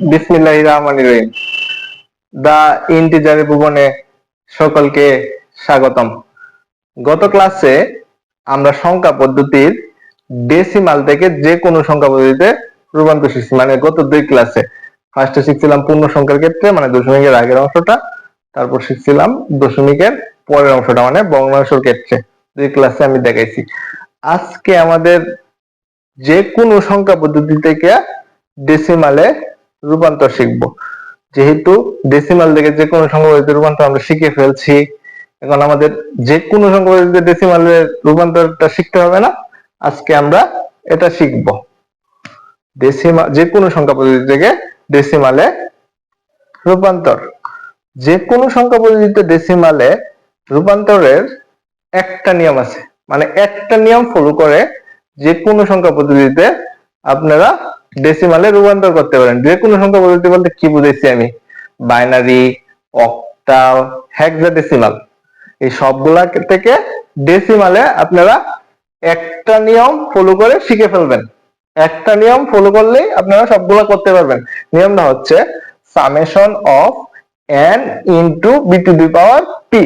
বিসমিল্লাহির রহমানির রহিম। দা ইন্টিজারে ভুবনে সকলকে স্বাগতম। গত ক্লাসে আমরা সংখ্যা পদ্ধতির ডেসিমাল থেকে যে কোনো সংখ্যা পদ্ধতিতে রূপান্তর শিখছি মানে গত দুই ক্লাসে ফার্স্টে শিখছিলাম পূর্ণ সংখ্যার ক্ষেত্রে মানে দশমিকের আগের অংশটা, তারপর শিখছিলাম দশমিকের পরের অংশটা মানে ভগ্নাংশের ক্ষেত্রে। দুই ক্লাসে আমি দেখাইছি। আজকে আমাদের যে কোনো সংখ্যা পদ্ধতি থেকে ডেসিমালে রূপান্তর শিখব। যেহেতু ডেসিমাল থেকে যে কোনো সংখ্যা রূপান্তর আমরা শিখে ফেলছি, এখন আমাদের যে কোনো সংখ্যা পদ্ধতিতে ডেসিমালের রূপান্তরটা শিখতে হবে না, আজকে আমরা এটা শিখব। ডেসিমাল যে কোনো সংখ্যা পদ্ধতি থেকে ডেসিমালে রূপান্তর। যে কোনো সংখ্যা পদ্ধতিতে ডেসিমালে রূপান্তরের একটা নিয়ম আছে। মানে একটা নিয়ম ফলো করে যে কোনো সংখ্যা পদ্ধতিতে আপনারা ডেসিমালে রূপান্তর করতে পারেন। যে কোনো সংখ্যা পদ্ধতি বলতে কি বুঝাইছি আমি? বাইনারি অক্টাল হেক্সাডেসিমাল এই সবগুলা থেকে ডেসিমালে আপনারা একটা নিয়ম ফলো করে শিখে ফেলবেন। একটা নিয়ম ফলো করলেই আপনারা সবগুলা করতে পারবেন। নিয়মটা হচ্ছে summation of N into B to the power P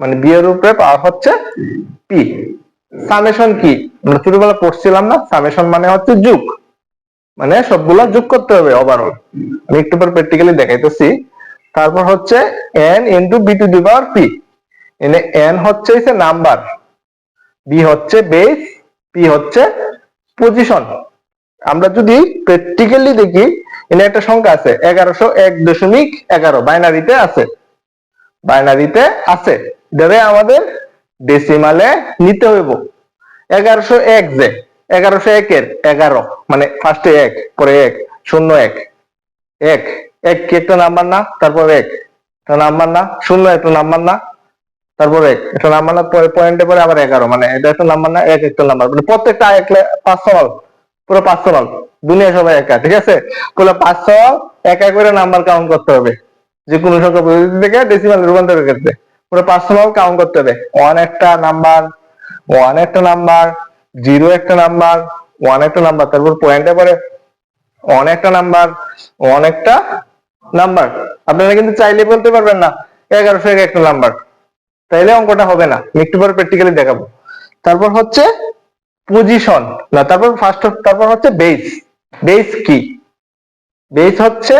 মানে বি এর উপরে পাওয়ার হচ্ছে পি সামেশন কি? আমরা ছোটবেলা পড়ছিলাম না? সামেশন মানে হচ্ছে যোগ। মানে সবগুলা যোগ করতে হবে ওভারঅল আমি একটু পর প্র্যাকটিক্যালি দেখাইতেছি। তারপর হচ্ছে N into B to the power P এনে এন হচ্ছে নাম্বার। বি হচ্ছে বেস পি হচ্ছে পজিশন আমরা যদি প্র্যাকটিক্যালি দেখি, এনে একটা সংখ্যা আছে, এগারোশো এক দশমিক এগারো। বাইনারিতে আছে। বাইনারিতে আছে। দেবে আমাদের ডেসিমালে নিতে হইব। এগারোশো এক যে। এগারোশো একের এগারো মানে ফার্স্টে এক, পরে এক, শূন্য এক। এক এক কি একটা নাম্বার না? তারপর এক। একটা নাম্বার না? শূন্য একটা নাম্বার না? তারপর এক। একটা নাম্বার না? পয়েন্টে পরে আবার এগারো মানে এটা একটা নাম্বার না? এক একটা নাম্বার মানে প্রত্যেকটা এক পাঁচশো পুরো পাঁচশো দুনিয়া সবাই একা, ঠিক আছে? পুরো পাঁচশো একা করে নাম্বার কাউন্ট করতে হবে। যে কোনো সংখ্যা পদ্ধতি থেকে ডেসিমাল রূপান্তরের ক্ষেত্রে পুরো পাঁচশো পার্সোনাল কাউন্ট করতে হবে। ওয়ান একটা নাম্বার ওয়ান একটা নাম্বার জিরো একটা নাম্বার, ওয়ান একটা নাম্বার, তারপর পয়েন্টে পরে ওয়ান একটা নাম্বার ওয়ান একটা নাম্বার। আপনারা কিন্তু চাইলে বলতে পারবেন না এগারোশো এক একটা নাম্বার। তাইলে অঙ্কটা হবে না একটু পরে প্র্যাকটিক্যালি দেখাবো। তারপর হচ্ছে পজিশন না, তারপর ফার্স্ট তারপর হচ্ছে বেস বেস কি? বেস হচ্ছে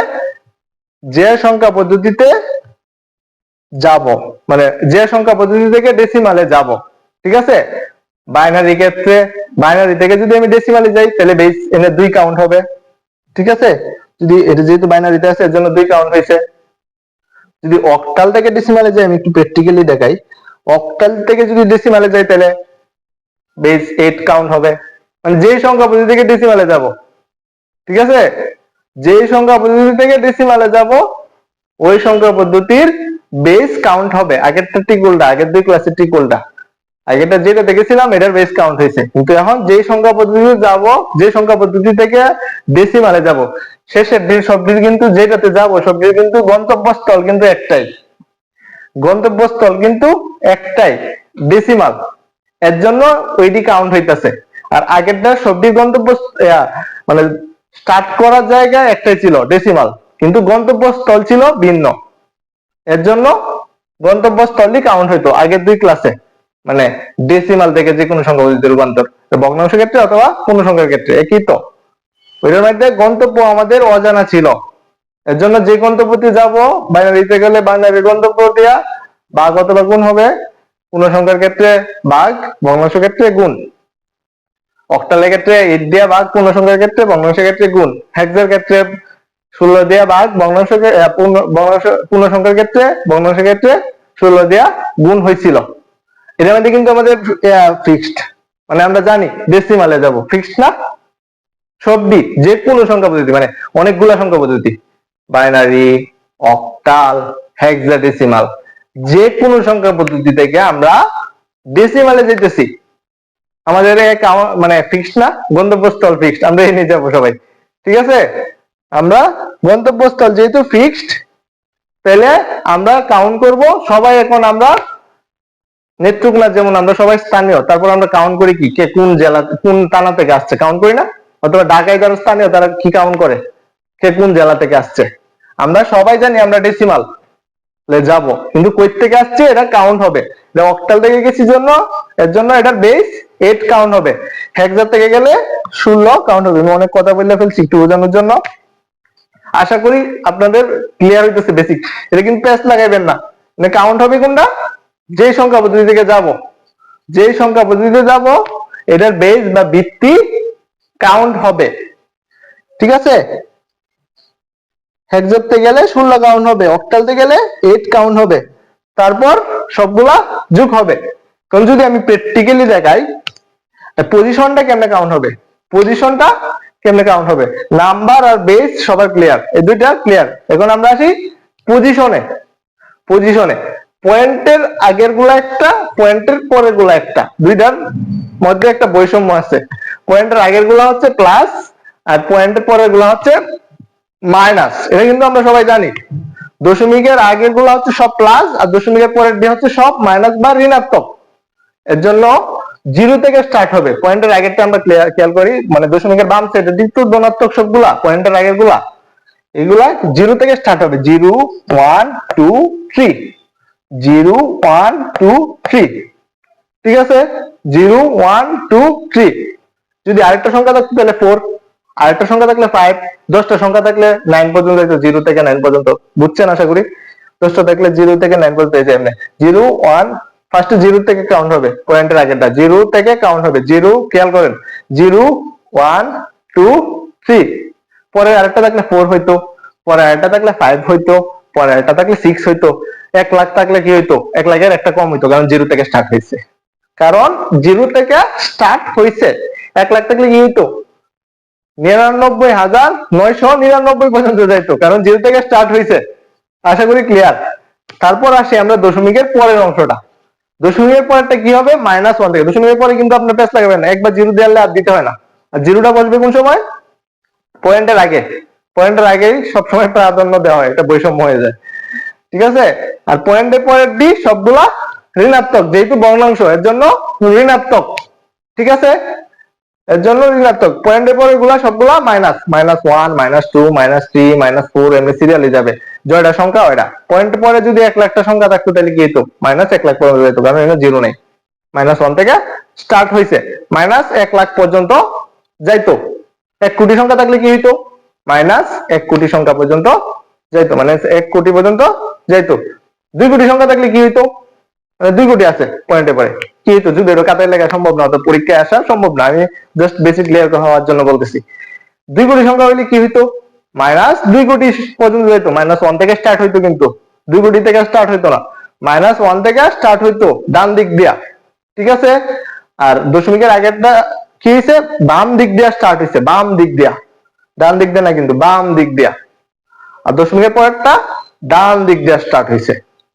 যে সংখ্যা পদ্ধতিতে যাব মানে যে সংখ্যা পদ্ধতি থেকে ডেসিমালে যাব, ঠিক আছে? বাইনারি ক্ষেত্রে বাইনারি থেকে যদি আমি ডেসিমালে যাই, তাহলে বেস এনে দুই কাউন্ট হবে। ঠিক আছে? যদি এটা যেহেতু বাইনারিতে আছে, এর জন্য দুই কাউন্ট হয়েছে। যদি অক্টাল থেকে ডেসিমালে যাই, আমি একটু প্র্যাকটিক্যালি দেখাই। অক্টাল থেকে যদি ডেসিমালে যাই, তাহলে বেস এইট কাউন্ট হবে। মানে যে সংখ্যা পদ্ধতি থেকে ডেসিমালে যাব। ঠিক আছে? যে সংখ্যা পদ্ধতি থেকে ডেসিমালে যাব, ওই সংখ্যা পদ্ধতির বেস কাউন্ট হবে। আগেরটা ঠিক উল্টা, আগের দুই ক্লাসের ঠিক উল্টা। আগেরটা যেটা দেখেছিলাম, এটার বেস কাউন্ট হয়েছে। কিন্তু এখন যে সংখ্যা পদ্ধতিতে যাব, যে সংখ্যা পদ্ধতি থেকে ডেসিমালে যাব, শেষের দিন সবকিছু কিন্তু যেটাতে যাব সবকিছু কিন্তু গন্তব্যস্থল কিন্তু একটাই। গন্তব্যস্থল কিন্তু একটাই ডেসিমাল এর জন্য ওইটি কাউন্ট হইতাছে। আর আগেরটা সবটি গন্তব্য মানে স্টার্ট করার জায়গা একটাই ছিল ডেসিমাল কিন্তু গন্তব্যস্থল ছিল ভিন্ন। এর জন্য গন্তব্যস্থলই কাউন্ট হইতো আগের দুই ক্লাসে মানে ডেসিমাল থেকে যে কোনো সংখ্যা পদ্ধতি রূপান্তর ভগ্নাংশ ক্ষেত্রে অথবা পূর্ণ সংখ্যার ক্ষেত্রে, একই তো। ওইটার মধ্যে গন্তব্য আমাদের অজানা ছিল। এর জন্য যে গন্তব্যতে যাব বাইনারিতে গেলে বাইনারি গন্তব্য দিয়া বাঘ অথবা গুণ হবে। পূর্ণ সংখ্যার ক্ষেত্রে বাঘ ভগ্নাংশ ক্ষেত্রে গুণ। অক্টালের ক্ষেত্রে এইট দিয়া বাঘ পূর্ণ সংখ্যার ক্ষেত্রে ভগ্নাংশের ক্ষেত্রে গুণ। হেক্সের ক্ষেত্রে ষোলো দিয়া বাঘ ভগ্নাংশ পূর্ণ সংখ্যার ক্ষেত্রে ভগ্নাংশের ক্ষেত্রে ষোলো দিয়া গুণ হয়েছিল। এটার মধ্যে কিন্তু আমাদের ফিক্সড মানে আমরা জানি ডেসিমালে যাব। ফিক্সড না? সবই যে কোনো সংখ্যা পদ্ধতি মানে অনেকগুলা সংখ্যা পদ্ধতি। বাইনারি অক্টাল হেক্সাডেসিমাল যে কোনো সংখ্যা পদ্ধতি থেকে আমরা ডেসিমালে যেতেছি। আমাদের মানে ফিক্সড না? গন্তব্যস্থল ফিক্সড আমরা এই নিয়ে যাব সবাই। ঠিক আছে? আমরা গন্তব্যস্থল যেহেতু ফিক্সড তাহলে আমরা কাউন্ট করব। সবাই এখন আমরা নেত্রকোনা যেমন আমরা সবাই স্থানীয়, তারপর আমরা কাউন্ট করি কি? কে কোন জেলা, কোন থানা থেকে আসছে? কাউন্ট করি না? অথবা ঢাকায় যারা স্থানীয়, তারা কি কাউন্ট করে? কে কোন জেলা থেকে আসছে? আমরা সবাই জানি আমরা ডেসিমাল যাব। কিন্তু কই থেকে আসছে? এটা কাউন্ট হবে। অক্টাল থেকে গেছি জন্য, এর জন্য এটার বেস এইট কাউন্ট হবে। হেক্সার থেকে গেলে ষোলো কাউন্ট হবে। অনেক কথা বললে ফেলছি, একটু বোঝানোর জন্য। আশা করি আপনাদের ক্লিয়ার হইতেছে বেসিক এটা কিন্তু প্যাচ লাগাইবেন না। মানে কাউন্ট হবে কোনটা? যে সংখ্যা পদ্ধতি থেকে যাব যে সংখ্যা পদ্ধতিতে যাব, এটার বেস বা ভিত্তি কাউন্ট হবে। ঠিক আছে? হেক্সাতে গেলে ষোলো কাউন্ট হবে অক্টালতে গেলে এইট কাউন্ট হবে। তারপর সবগুলা যোগ হবে। কারণ যদি আমি প্র্যাকটিক্যালি দেখাই পজিশনটা কেমনে কাউন্ট হবে? পজিশনটা কেমনে কাউন্ট হবে? নাম্বার আর বেস সবার ক্লিয়ার এই দুইটা ক্লিয়ার এখন আমরা আসি পজিশনে পজিশনে পয়েন্টের আগেরগুলা একটা, পয়েন্টের পরেরগুলা একটা। দুইটার মধ্যে একটা বৈষম্য আছে। পয়েন্টের আগেরগুলা হচ্ছে প্লাস আর পয়েন্টের পরেরগুলা হচ্ছে মাইনাস এটা কিন্তু আমরা সবাই জানি। দশমিকের আগেরগুলা হচ্ছে সব প্লাস আর দশমিকের পরের দিয়ে হচ্ছে সব মাইনাস বা ঋণাত্মক। এর জন্য জিরো থেকে স্টার্ট হবে। পয়েন্টের আগেরটা আমরা খেয়াল করি। মানে দশমিকের বাম সাইডে দিক তো ধনাত্মক সবগুলা, পয়েন্টের আগেরগুলা এগুলা জিরো থেকে স্টার্ট হবে। Zero one two three zero one two three. ঠিক আছে? Zero one two three. যদি আরেকটা সংখ্যা থাকতো তাহলে ফোর, আরেকটা সংখ্যা থাকলে ফাইভ, দশটা সংখ্যা থাকলে নাইন পর্যন্ত জিরো থেকে নাইন পর্যন্ত। বুঝছেন আশা করি? দশটা থাকলে জিরো থেকে নাইন পর্যন্ত যে এমনি। জিরো ওয়ান ফার্স্ট জিরো থেকে কাউন্ট হবে, পয়েন্টের আগেরটা। জিরো থেকে কাউন্ট হবে, জিরো, খেয়াল করেন। Zero one two three. পরে আরেকটা থাকলে ফোর হইতো, পরে আরেকটা থাকলে ফাইভ হইতো, পরে আরেকটা থাকলে সিক্স হইতো। এক লাখ থাকলে কি হইতো? এক লাখের একটা কম হইতো, কারণ জিরো থেকে স্টার্ট হয়েছে কারণ জিরো থেকে স্টার্ট হয়েছে এক লাখ থাকলে কি হইতো? নিরানব্বই হাজার নয়শো নিরানব্বই পর্যন্ত যাইতো, কারণ জিরো থেকে স্টার্ট হয়েছে আশা করি ক্লিয়ার তারপর আসি আমরা দশমিকের পরের অংশটা। দশমিকের পরেরটা কি হবে? মাইনাস ওয়ান থেকে। দশমিকের পরে কিন্তু আপনার পেস লাগাবেন না। একবার জিরো দেওয়ালে আর দিতে হয় না। আর জিরোটা বসবে কোন সময়? পয়েন্টের আগে। পয়েন্টের আগেই সবসময় প্রাধান্য দেওয়া হয়। এটা বৈষম্য হয়ে যায়। ঠিক আছে? আর পয়েন্টের পরের ডি সবগুলা ঋণাত্মক, যেহেতু বর্ণাংশ, এর জন্য ঋণাত্মক। ঠিক আছে? এর জন্য ঋণাত্মক। পয়েন্টের পরে গুলা সবগুলা minus minus one minus two minus three minus four এমনি সিরিয়ালে যাবে। জয়টা সংখ্যা ওইটা। পয়েন্ট পরে যদি এক লাখটা সংখ্যা থাকতো, তাহলে কি হতো মাইনাস এক লাখ পর্যন্ত যেত কারণ এখানে জিরো নেই। মাইনাস ওয়ান থেকে স্টার্ট হয়েছে মাইনাস এক লাখ পর্যন্ত যাইতো। এক কোটি সংখ্যা থাকলে কি হইতো? মাইনাস এক কোটি সংখ্যা পর্যন্ত যাইতো মানে এক কোটি পর্যন্ত যাইতো। দুই কোটি সংখ্যা থাকলে কি হইতো? মানে দুই কোটি আছে পয়েন্টে পরে কি হইতো? যদি এটা কাতায় লেখা সম্ভব না হতো পরীক্ষায় আসা সম্ভব না। আমি জাস্ট বেসিক ক্লিয়ার হওয়ার জন্য বলতেছি। দুই কোটি সংখ্যা হইলে কি হইতো? মাইনাস দুই কোটি পর্যন্ত যেত মাইনাস ওয়ান থেকে স্টার্ট হইতো কিন্তু। দুই কোটি থেকে স্টার্ট হইতো না। মাইনাস ওয়ান থেকে স্টার্ট হইতো, ডান দিক দিয়া। ঠিক আছে? আর দশমিকের আগেরটা কি হয়েছে বাম দিক দিয়া স্টার্ট হয়েছে বাম দিক দিয়া। ডান দিক দিয়া না কিন্তু বাম দিক দিয়া। আর দশমিকের পরেরটা ডান দিক দিয়ে স্টার্ট হয়েছে।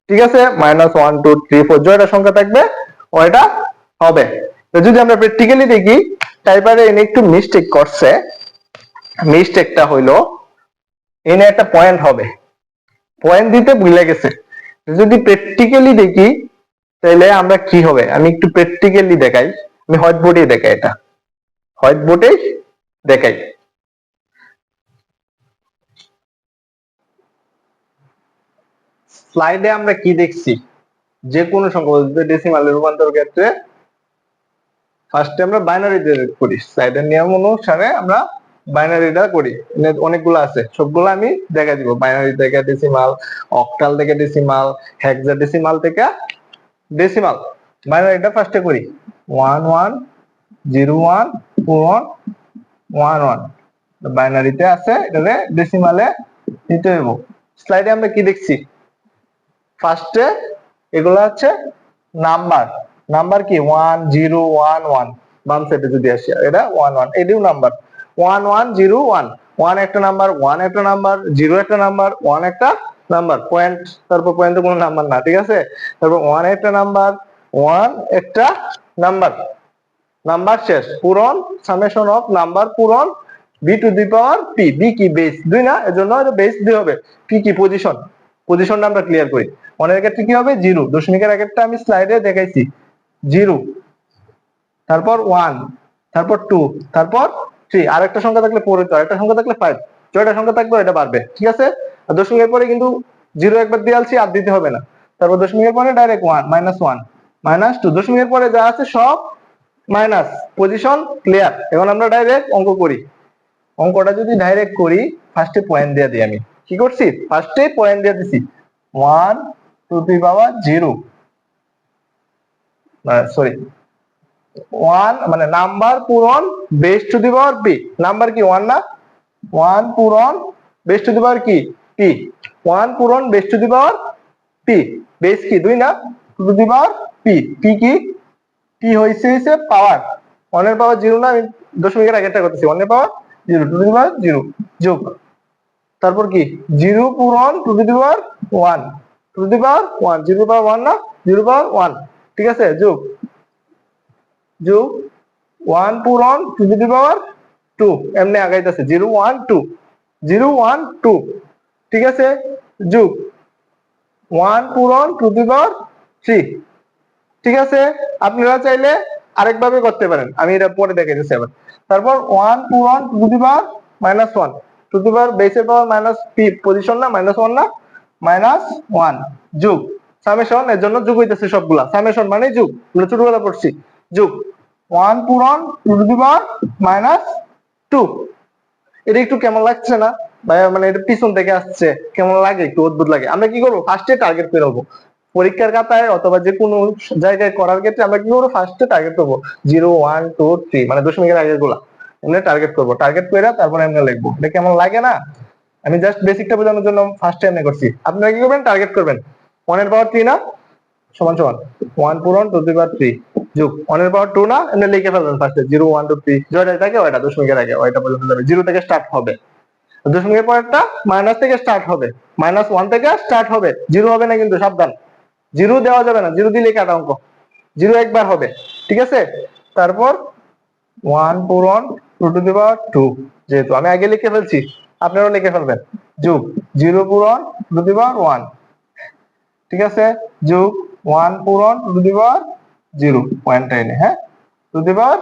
ঠিক আছে? Minus one two three four জয়টা সংখ্যা থাকবে, ওইটা হবে। তো যদি আমরা প্র্যাকটিক্যালি দেখি টাইপারে এনে একটু মিস্টেক করছে। মিস্টেকটা হইল, এনে একটা পয়েন্ট হবে। পয়েন্ট দিতে ভুলে গেছে। যদি প্র্যাকটিক্যালি দেখি, তাহলে আমরা কি হবে? আমি একটু প্র্যাকটিক্যালি দেখাই। আমি হোয়াইট বোর্ডে দেখাই এটা। হোয়াইট বোর্ডে দেখাই। স্লাইডে আমরা কি দেখছি? যে কোনো সংখ্যা ডেসিমালের রূপান্তর ক্ষেত্রে ফার্স্টে আমরা বাইনারিতে করি। স্লাইডের নিয়ম অনুসারে আমরা বাইনারিটা করি। অনেকগুলো আছে। সবগুলো আমি দেখা দিব। বাইনারি থেকে ডেসিমাল অক্টাল থেকে ডেসিমাল হেক্সা ডেসিমাল থেকে ডেসিমাল বাইনারিটা ফার্স্টে করি। One one zero one two one one one বাইনারিতে আছে এটারে ডেসিমালে নিতে হইব। স্লাইডে আমরা কি দেখছি? ফার্স্টে এগুলো হচ্ছে নাম্বার নাম্বার কি? ওয়ান জিরো ওয়ান ওয়ান বাম সাইডে যদি আসি, এটা ওয়ান ওয়ান এটিও number one one zero one one একটা নাম্বার ওয়ান একটা নাম্বার জিরো একটা নাম্বার ওয়ান একটা নাম্বার পয়েন্ট তারপর পয়েন্টে কোনো নাম্বার না, ঠিক আছে? তারপর ওয়ান একটা নাম্বার ওয়ান একটা নাম্বার নাম্বার শেষ, পূরণ সামেশন অফ নাম্বার পূরণ B to the power P B কি বেস দুই না? এজন্য বেস দুই হবে। পি কি? পজিশন পজিশনটা আমরা ক্লিয়ার করি। অনেক ক্ষেত্রে কি হবে? জিরো। দশমিকের আগেরটা আমি স্লাইডে দেখাইছি। জিরো। তারপর ওয়ান তারপর টু তারপর থ্রি আরেকটা সংখ্যা থাকলে ফোর হইতো আরেকটা সংখ্যা থাকলে ফাইভ জয়টা সংখ্যা থাকবে এটা বাড়বে। ঠিক আছে? আর দশমিকের পরে কিন্তু জিরো একবার দিয়ে আলছি আর দিতে হবে না। তারপর দশমিকের পরে direct one minus one minus two দশমিকের পরে যা আছে সব মাইনাস পজিশন ক্লিয়ার এখন আমরা ডাইরেক্ট অঙ্ক করি। অঙ্কটা যদি ডাইরেক্ট করি ফার্স্টে পয়েন্ট দিয়ে দিই আমি। কি করছি? ফার্স্টে পয়েন্ট দিয়ে দিছি। One to the power zero. Sorry one মানে নাম্বার পূরণ base to the power P. Number কি? ওয়ান না? ওয়ান পূরণ বেস টু দি পাওয়ার কি? পি। ওয়ান পূরণ base to the power P. Base কি? দুই না? To the power P. P কি? পি হয়েছে হয়েছে পাওয়ার। ওয়ানের পাওয়ার জিরো না? আমি দশমিকের আগেরটা করতেছি। ওয়ানের power zero, to the power zero. যোগ। তারপর কি? জিরো পূরণ to the power one. To the power one zero power one না জিরো পাওয়ার ওয়ান ঠিক আছে? যোগ। যোগ। ওয়ান পূরণ টু দি পাওয়ার টু এমনি আগাইতেছে। Zero one two zero one two ঠিক আছে? যোগ। ওয়ান পূরণ টু দি পাওয়ার থ্রি ঠিক আছে? আপনারা চাইলে আরেকভাবে করতে পারেন। আমি এটা পরে দেখাইতেছি আবার। তারপর one to the power minus one to the power বেসের পাওয়ার মাইনাস পজিশন না মাইনাস ওয়ান না। মাইনাস ওয়ান, যোগ। সামেশন, এর জন্য যোগ হইতেছে সবগুলা। সামেশন মানে যোগ। ছোটবেলা পড়ছি। যোগ। ওয়ান পূরণ, two to the power minus two. এটা একটু কেমন লাগছে না? মানে এটা পিছন থেকে আসছে। কেমন লাগে? একটু অদ্ভুত লাগে। আমরা কি করব? ফার্স্টে টার্গেট করে নেব পরীক্ষার খাতায় অথবা যে কোনো জায়গায় করার ক্ষেত্রে আমরা কি করব? ফার্স্টে টার্গেট করব। জিরো ওয়ান টু থ্রি মানে দশমিকের আগেরগুলা এমনি টার্গেট করব। টার্গেট করে তারপরে এমনি লিখব। এটা কেমন লাগে না? আমি জাস্ট বেসিকটা বোঝানোর জন্য ফার্স্ট টাইম করছি। আপনারা কি করবেন? টার্গেট করবেন। ওয়ানের পাওয়ার থ্রি না? সমান সমান। ওয়ান পূরণ টু দি পাওয়ার থ্রি যোগ। ওয়ানের পাওয়ার টু না? এমনি লিখে ফেলবেন ফার্স্টে জিরো ওয়ান টু থ্রি জয়টা থাকে ওইটা দশমিকের আগে, ওইটা পর্যন্ত যাবে। জিরো থেকে স্টার্ট হবে। দশমিকের পরেরটা মাইনাস থেকে স্টার্ট হবে। মাইনাস ওয়ান থেকে স্টার্ট হবে। জিরো হবে না কিন্তু, সাবধান। জিরো দেওয়া যাবে না। জিরো দিলে কাটা অঙ্ক। জিরো একবার হবে। ঠিক আছে? তারপর ওয়ান পূরণ two to the power two যেহেতু আমি আগে লিখে ফেলছি। আপনারাও লিখে ফেলবেন। যোগ জিরো পূরণ টু দি পাওয়ার ওয়ান ঠিক আছে? যোগ ওয়ান পূরণ টু দি পাওয়ার জিরো পয়েন্টটা এনে হ্যাঁ? টু দি পাওয়ার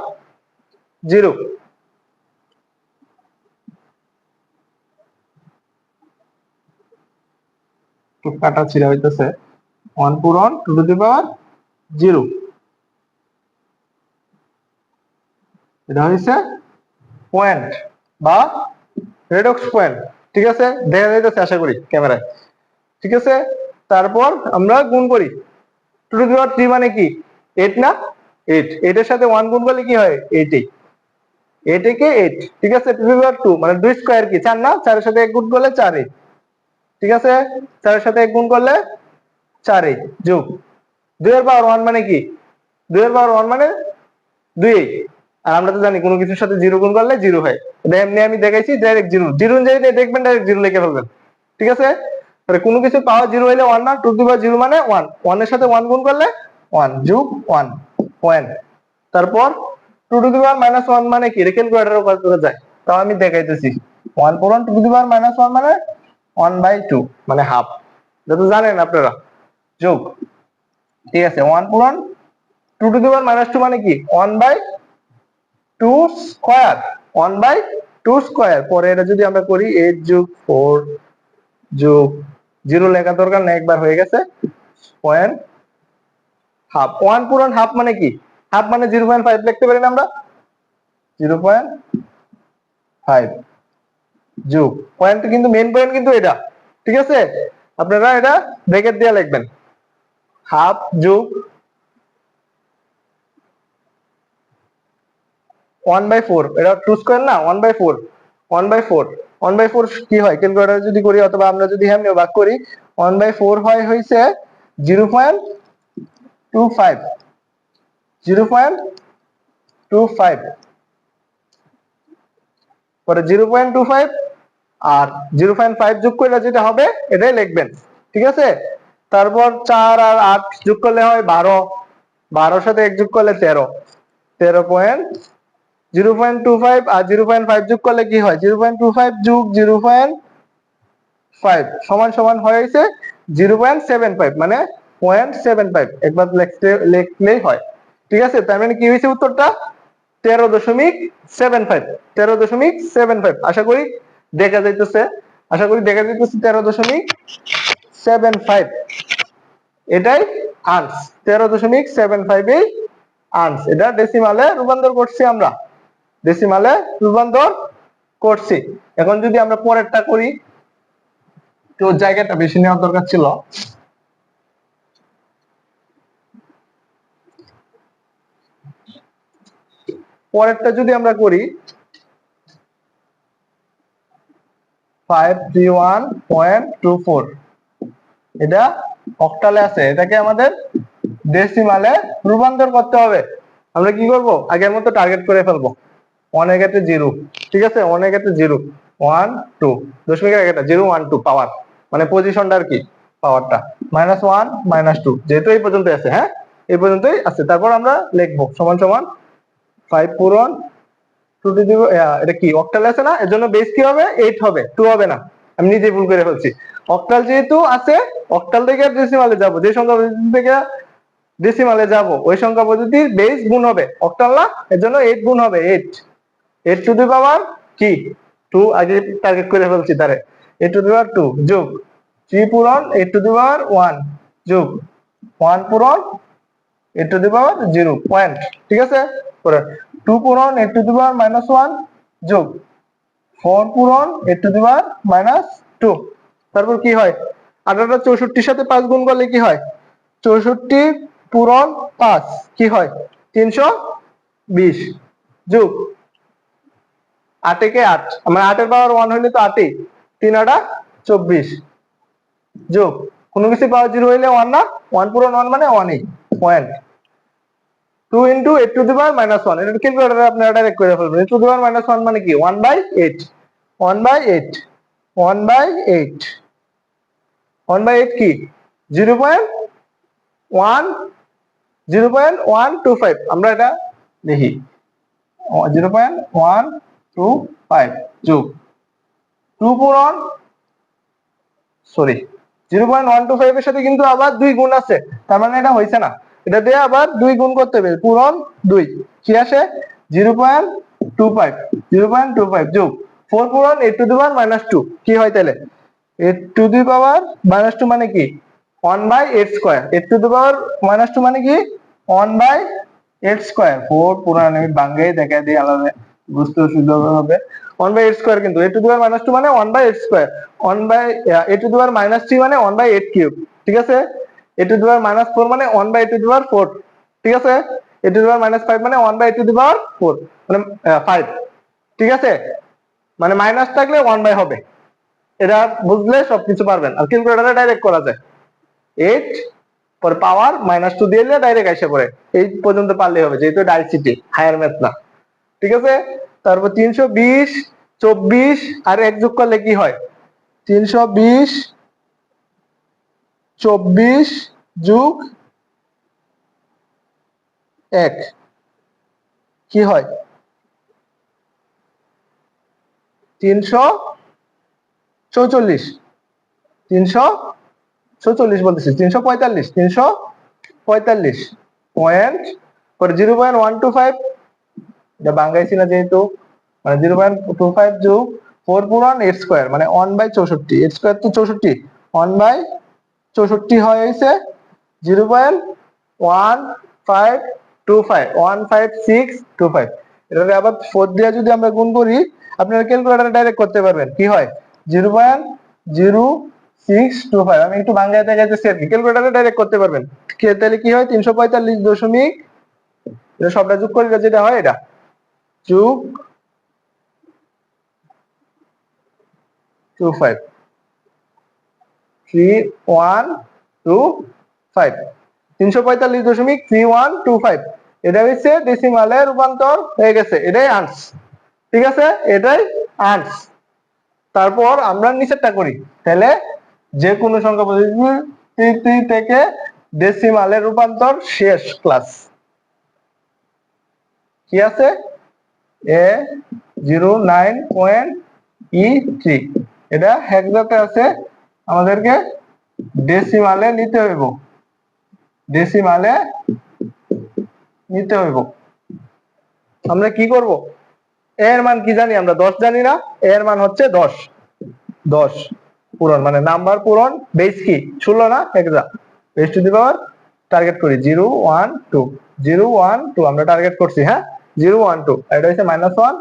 জিরো কাটা ছিঁড়া হইতেছে। ওয়ান পূরণ two to the power zero. এটা হয়েছে পয়েন্ট বা রেডক্স পয়েন্ট ঠিক আছে? দেখা যাইতেছে আশা করি ক্যামেরায়। ঠিক আছে? তারপর আমরা গুণ করি। টু টু পাওয়ার থ্রি মানে কি? এইট না? এইট এইটের সাথে ওয়ান গুণ করলে কি হয়? এইটই এইট একে এইট ঠিক আছে? টু টু পাওয়ার টু মানে দুই স্কোয়ার কি? চার না? চারের সাথে এক গুণ করলে চার এইট ঠিক আছে? চারের সাথে এক গুণ করলে চার এইট যোগ। দুইয়ের পাওয়ার ওয়ান মানে কি? দুইয়ের পাওয়ার ওয়ান মানে দুই আর আমরা তো জানি কোনো কিছুর সাথে জিরো গুণ করলে জিরো হয়। এমনি আমি দেখাইছি ডাইরেক্ট জিরো। জিরো জায়গায় দেখবেন ডাইরেক্ট জিরো লিখে ফেলবেন। ঠিক আছে? কোনো কিছু পাওয়ার জিরো হইলে ওয়ান না টু দি পাওয়ার জিরো মানে ওয়ান ওয়ানের সাথে ওয়ান গুণ করলে ওয়ান যোগ ওয়ান ওয়ান তারপর two to the power minus one মানে কি? রেখেল কোয়ার্টারও করা যায়। তাও আমি দেখাইতেছি। ওয়ান পূরণ to the power minus one মানে ওয়ান বাই টু মানে হাফ যত জানেন আপনারা। যোগ। ঠিক আছে? ওয়ান পূরণ two to the power minus two মানে কি? One by two square one by two square. পরে এটা যদি আমরা করি এইট যোগ ফোর যোগ জিরো লেখা দরকার না একবার হয়ে গেছে। পয়েন্ট হাফ ওয়ান পূরণ হাফ মানে কি? হাফ মানে জিরো পয়েন্ট ফাইভ লিখতে পারি না আমরা? জিরো পয়েন্ট ফাইভ যোগ। পয়েন্ট কিন্তু মেন পয়েন্ট কিন্তু এটা, ঠিক আছে? আপনারা এটা ব্রেকেট দিয়ে লিখবেন। হাফ যোগ ওয়ান বাই ফোর এটা টু স্কোয়ার না? One by four one by four one by four কি হয়? ক্যালকুলেটার যদি করি, অথবা আমরা যদি হ্যাঁ ভাগ করি ওয়ান বাই ফোর হয় হয়েছে zero point two five zero point two five পরে জিরো পয়েন্ট টু ফাইভ আর জিরো পয়েন্ট ফাইভ যোগ করলে যেটা হবে, এটাই লিখবেন, ঠিক আছে? তারপর চার আর আট যোগ করলে হয় বারো, বারোর সাথে এক যোগ করলে তেরো তেরো point zero point two five আর জিরো পয়েন্ট ফাইভ যোগ করলে কি হয়? জিরো পয়েন্ট টু ফাইভ যোগ জিরো পয়েন্ট ফাইভ, সমান সমান হয়েছে জিরো পয়েন্ট সেভেন ফাইভ মানে পয়েন্ট সেভেন ফাইভ। একবার লিখলেই হয়। ঠিক আছে? তার মানে কি হয়েছে উত্তরটা? তেরো দশমিক সেভেন ফাইভ, তেরো দশমিক সেভেন ফাইভ। আশা করি দেখা যাইতেছে। আশা করি দেখা যাইতেছে তেরো দশমিক সেভেন ফাইভ। এটাই আনস। তেরো দশমিক সেভেন ফাইভ আনস। এটা ডেসিমালে রূপান্তর করছি আমরা। ডেসিমালে রূপান্তর করছি। এখন যদি আমরা পরেরটা করি, তো জায়গাটা বেশি নেওয়ার দরকার ছিল। পরেরটা যদি আমরা করি five three one point two four এটা অক্টালে আছে। এটাকে আমাদের ডেসিমালে রূপান্তর করতে হবে। আমরা কি করব? আগের মতো টার্গেট করে ফেলব। ওয়ান এগাতে জিরো, ঠিক আছে? ওয়ান এগাতে জিরো ওয়ান টু দশমিকের এগাটা জিরো ওয়ান টু পাওয়ার মানে পজিশনটা আর কি পাওয়ারটা মাইনাস ওয়ান মাইনাস টু যেহেতু এই পর্যন্ত আছে হ্যাঁ? এই পর্যন্তই আছে। তারপর আমরা লিখব, সমান সমান ফাইভ পূরণ টু টু দিব এটা কি অক্টাল আছে না? এর জন্য বেস কি হবে? এইট হবে টু হবে না। আমি নিজে ভুল করে ফেলছি। অক্টাল যেহেতু আছে অক্টাল থেকে ডেসিমালে যাব। যে সংখ্যা পদ্ধতি থেকে ডেসিমালে যাব, ওই সংখ্যা পদ্ধতির বেস গুণ হবে। অক্টাল না, এর জন্য এইট গুণ হবে eight eight to the power কি? টু আগে টার্গেট করে ফেলছি তারে eight to the power two যোগ থ্রি পূরণ eight to the power one যোগ ওয়ান পূরণ eight to the power zero point ঠিক আছে? পরে টু পূরণ eight to the power minus one যোগ ফোর পূরণ eight to the power minus two তারপর কি হয়? আঠারোটা চৌষট্টির সাথে পাঁচ গুণ করলে কি হয়? চৌষট্টি পূরণ পাঁচ, কি হয়? তিনশো বিশ, যোগ আটেকে আট মানে আটের পাওয়ার ওয়ান হইলে তো আটই তিন আটা চব্বিশ যোগ কোনো কিছু পাওয়ার জিরো হইলে ওয়ান না ওয়ান পূরণ ওয়ান মানে ওয়ানই point two into eight to the power minus one এটা ক্যালকুলেটারে আপনারা ডাইরেক্ট করে ফেলবেন eight to the power minus one মানে কি one by eight one by eight one by eight one by eight কি zero point one zero point one two five আমরা এটা দেখি zero point one two five যোগ two পূরণ sorry zero point one two five এর সাথে কিন্তু আবার দুই গুণ আছে। তার মানে এটা হয়েছে না। এটা দিয়ে আবার দুই গুণ করতে হবে। পূরণ দুই। কি আসে? Zero point two five zero point two five যোগ। ফোর পূরণ eight to the power minus two কি হয় তাহলে? Eight to the power minus two মানে কি? One by eight square eight to the power minus two মানে কি? One by eight square four পুরান আমি বাঙ্গাই দেখা দিই আলাদা। বুঝতে অসুবিধা হবে ওয়ান বাই এইট স্কোয়ার কিন্তু এইট টু মাইনাস টু মানে one by eight square one by eight to the power minus three মানে ওয়ান বাই এইট কিউব ঠিক আছে? Eight to the power minus four মানে one by eight to the power four ঠিক আছে? Eight two minus five মানে one by eight two four মানে five ঠিক আছে? মানে মাইনাস থাকলে ওয়ান বাই হবে। এটা বুঝলে সবকিছু পারবেন। আর ক্যালকুলেটারে ডাইরেক্ট করা যায়। এইট পরে পাওয়ার মাইনাস টু দিয়ে ডাইরেক্ট আসে পড়ে। এই পর্যন্ত পারলে হবে, যেহেতু এটা আইসিটি হায়ার ম্যাথ না। ঠিক আছে? তারপর তিনশো বিশ, চব্বিশ, আর এক যোগ করলে কি হয়? তিনশো বিশ, চব্বিশ যুগ এক। কি হয়? তিনশো চৌচল্লিশ। তিনশো চৌচল্লিশ বলতেছি। তিনশো পঁয়তাল্লিশ। তিনশো পঁয়তাল্লিশ। Point. Zero point one two five. এটা বাঙ্গাইছি না যেহেতু মানে জিরো পয়েন্ট টু ফাইভ যোগ ফোর পূরণ এইট স্কোয়ার মানে ওয়ান বাই চৌষট্টি এইট স্কোয়ার তো চৌষট্টি ওয়ান বাই চৌষট্টি হয়েছে zero point one five two five one five six two five এটাকে আবার ফোর দিয়ে যদি আমরা গুণ করি, আপনারা ক্যালকুলেটারে ডাইরেক্ট করতে পারবেন। কি হয়? Zero point zero six two five আমি একটু বাংলায় দেখাইতেছি আর কি। ক্যালকুলেটারে ডাইরেক্ট করতে পারবেন। তাহলে কি হয়? তিনশো পঁয়তাল্লিশ দশমিক, এটা সবটা যোগ করে যেটা হয়, এটা। দশমিক থ্রি ওয়ান টু ফাইভ এটা হচ্ছে রূপান্তর হয়ে গেছে। এটাই আনস ঠিক আছে? এটাই আনস তারপর আমরা নিচেরটা করি। তাহলে যে কোনো সংখ্যা পদ্ধতি থেকে ডেসিমালে রূপান্তর শেষ ক্লাস কি আছে? A zero nine point E three এটা হেক্সাতে আছে। আমাদেরকে ডেসিমালে নিতে হইব। ডেসিমালে নিতে হইব। আমরা কি করব? এর মান কি জানি আমরা? দশ জানি না। এর মান হচ্ছে দশ। দশ। পূরণ মানে নাম্বার পূরণ। বেস কি? ষোলো না? একটা base to the power target করি। Zero one two zero one two আমরা টার্গেট করছি হ্যাঁ? Zero one two. এটা হচ্ছে মাইনাস ওয়ান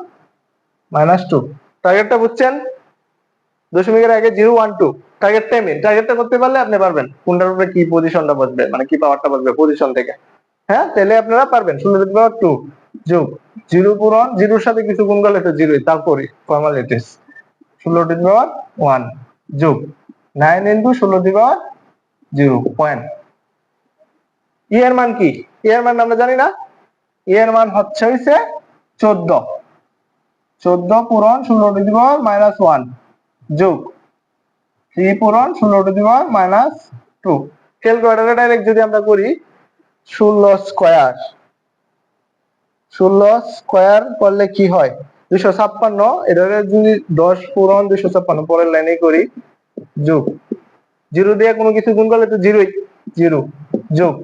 মাইনাস টু টার্গেটটা বুঝছেন? দশমিকের আগে জিরো ওয়ান টু। টার্গেটটা মিন টার্গেটটা করতে পারলে আপনি পারবেন। কোনটার উপরে কি পজিশনটা বসবে? মানে কি পাওয়ারটা বসবে পজিশন থেকে? হ্যাঁ তাহলে আপনারা পারবেন। ষোলো টু পাওয়ার টু যোগ। জিরো পূরণ। জিরোর সাথে কিছু গুণ করলে তো জিরোই। তারপরে ফর্মালিটিস ষোলো টু পাওয়ার ওয়ান যোগ। নাইন ইন্টু ষোলো to power zero point E এর মান কি? ই এর মান আমরা জানি না। এর মান হচ্ছে হইছে চোদ্দ। চোদ্দ পূরণ ষোলো টু দি মাইনাস ওয়ান যোগ থ্রি পূরণ ষোলো to the power minus two. ক্যালকুলেটারে ডাইরেক্ট যদি আমরা করি, ষোলো স্কোয়ার ষোলো স্কোয়ার করলে কি হয়? দুশো ছাপ্পান্ন, এটারে যদি দশ পূরণ দুশো ছাপ্পান্ন পরের লাইনে করি, যোগ। জিরো দিয়ে কোনো কিছু গুণ করলে তো জিরোই, জিরো, যোগ।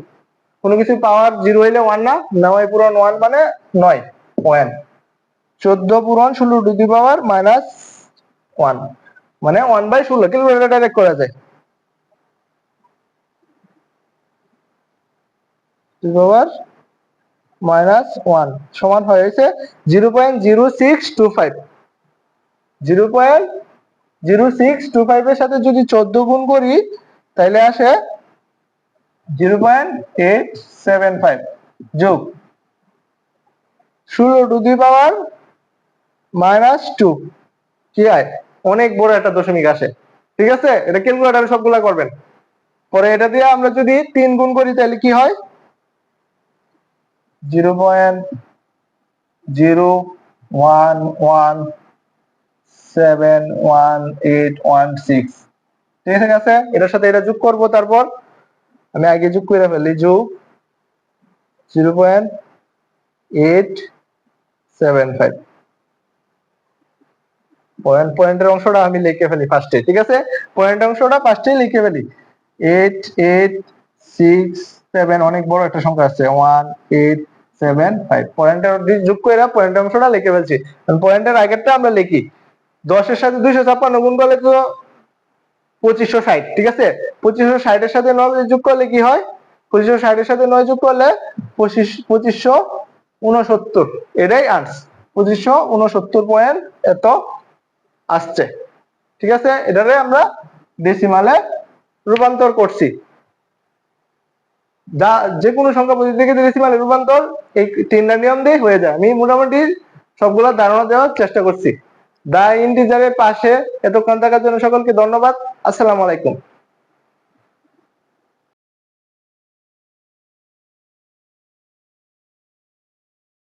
কোনো কিছু পাওয়ার জিরো হইলে ওয়ান না নয় পূরণ ওয়ান মানে নয় ওয়ান চোদ্দ পূরণ ষোলো to the power minus one মানে ওয়ান বাই ষোলো ক্যালকুলেটার ডাইরেক্ট করা যায়। পাওয়ার মাইনাস ওয়ান সমান হয়েছে zero point zero six two five zero point zero six two five এর সাথে যদি চোদ্দ গুণ করি তাহলে আসে zero point eight seven five. যোগ। ষোলো to the power minus two. কি হয়? অনেক বড় একটা দশমিক আসে। ঠিক আছে? এটা ক্যালকুলেটারে সবগুলা করবেন। পরে এটা দিয়ে আমরা যদি তিন গুণ করি, তাহলে কি হয়? Zero point zero one one seven one eight one six. ঠিক আছে? এটার সাথে এটা যোগ করব, তারপর আমি আগে যোগ করে ফেলি, যোগ zero point eight seven five point পয়েন্টের অংশটা আমি লিখে ফেলি ফার্স্টে ঠিক আছে? পয়েন্ট অংশটা ফার্স্টে লিখে ফেলি। এইট এইট সিক্স সেভেন অনেক বড় একটা সংখ্যা আছে ওয়ান এইট সেভেন ফাইভ পয়েন্টের যোগ করে পয়েন্ট অংশটা লিখে ফেলছি। পয়েন্টের আগেরটা আমরা লিখি। দশের সাথে দুইশো ছাপ্পান্ন গুণ করলে তো পঁচিশশো ষাট, ঠিক আছে? পঁচিশশো ষাটের সাথে নয় যোগ করলে কি হয়? পঁচিশশো ষাটের সাথে নয় যোগ করলে পঁচিশ, পঁচিশশো উনসত্তর এটাই আনস। পঁচিশশো উনসত্তর পয়েন্ট এত আসছে। ঠিক আছে? এটারে আমরা ডেসিমালে রূপান্তর করছি। যা যে কোনো সংখ্যা পদ্ধতি থেকে ডেসিমালে রূপান্তর, এই তিনটা নিয়ম দিয়ে হয়ে যায়। আমি মোটামুটি সবগুলা ধারণা দেওয়ার চেষ্টা করছি। দা ইন্টিজারের পাশে এতক্ষণ থাকার জন্য সকলকে ধন্যবাদ। আসসালামু আলাইকুম।